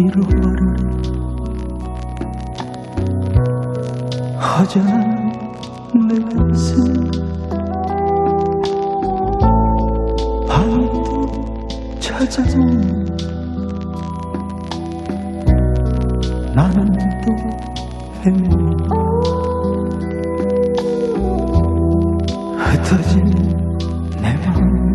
잃어버린 허전한 내 가슴 또 찾아오면 나는 또 헤매고 흩어진 내 마음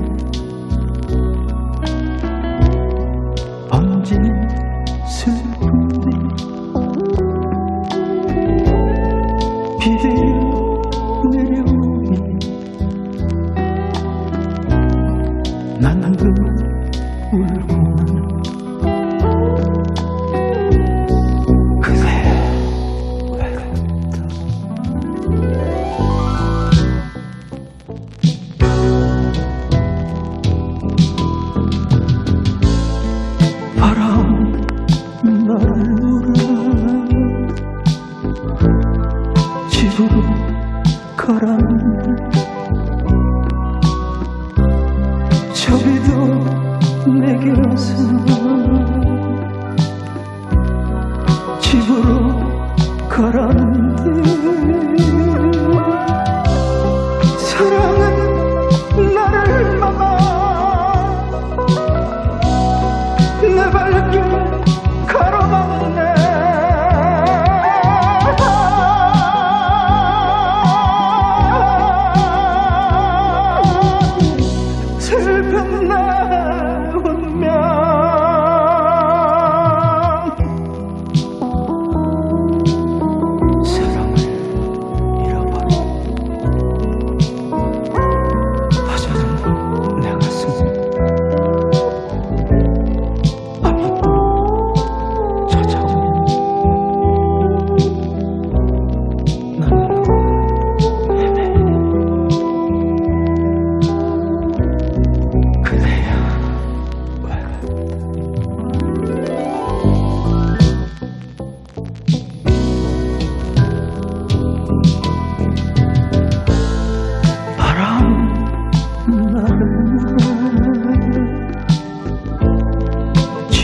비대어 내려오니. 나는 그 저비도 내게 와서 집으로 가라는데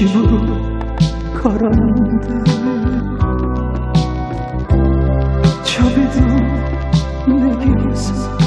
집으로 걸었는데 저비도 내 곁에서